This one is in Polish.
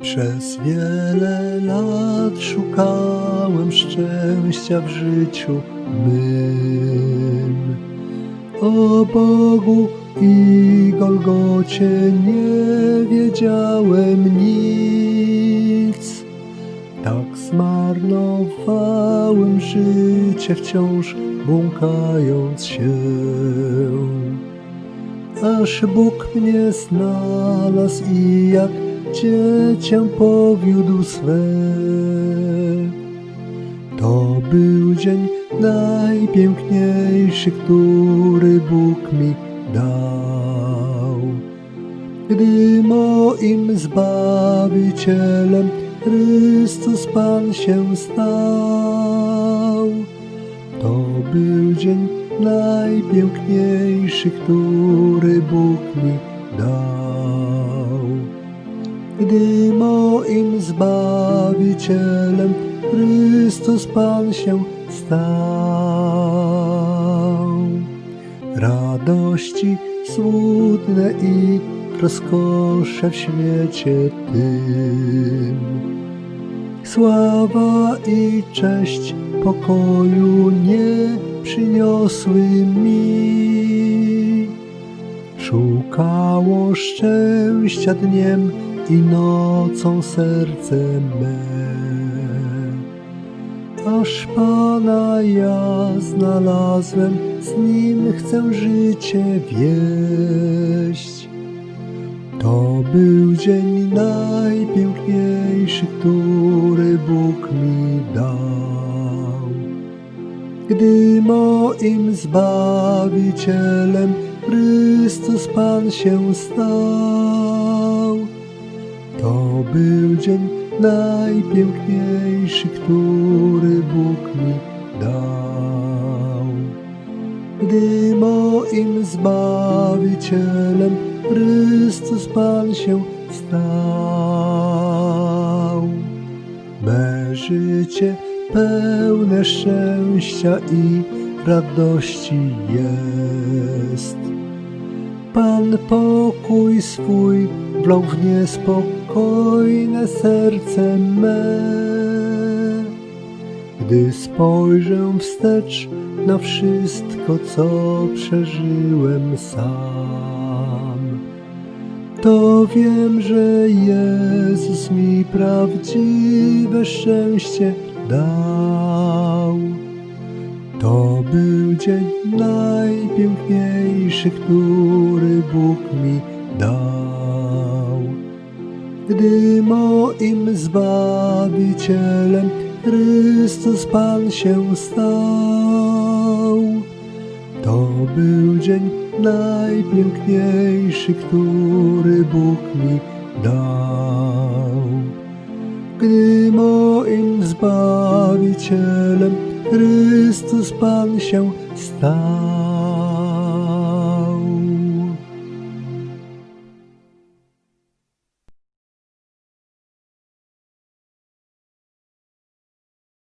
Przez wiele lat szukałem szczęścia w życiu mym. O Bogu i Golgocie nie wiedziałem nic. Tak zmarnowałem życie wciąż błąkając się. Aż Bóg mnie znalazł i jak dziecię powiódł swe. To był dzień najpiękniejszy, który Bóg mi dał. Gdy moim Zbawicielem Chrystus Pan się stał. To był dzień najpiękniejszy, który Bóg mi dał. Gdy moim Zbawicielem Chrystus Pan się stał. Radości smutne i rozkosze w świecie tym. Sława i cześć pokoju nie przyniosły mi. Szukało szczęścia dniem i nocą serce me. Aż Pana ja znalazłem, z Nim chcę życie wieść. To był dzień najpiękniejszy, który Bóg mi dał. Gdy moim Zbawicielem Chrystus Pan się stał. To był dzień najpiękniejszy, który Bóg mi dał. Gdy moim Zbawicielem Chrystus Pan się stał. Me życie pełne szczęścia i radości jest. Pan pokój swój wlał w niespokojne serce me. Gdy spojrzę wstecz na wszystko, co przeżyłem sam, to wiem, że Jezus mi prawdziwe szczęście dał. To był dzień najpiękniejszy, który Bóg mi dał. Gdy moim Zbawicielem Chrystus Pan się stał. To był dzień najpiękniejszy, który Bóg mi dał. Gdy moim Zbawicielem Chrystus Pan się stał.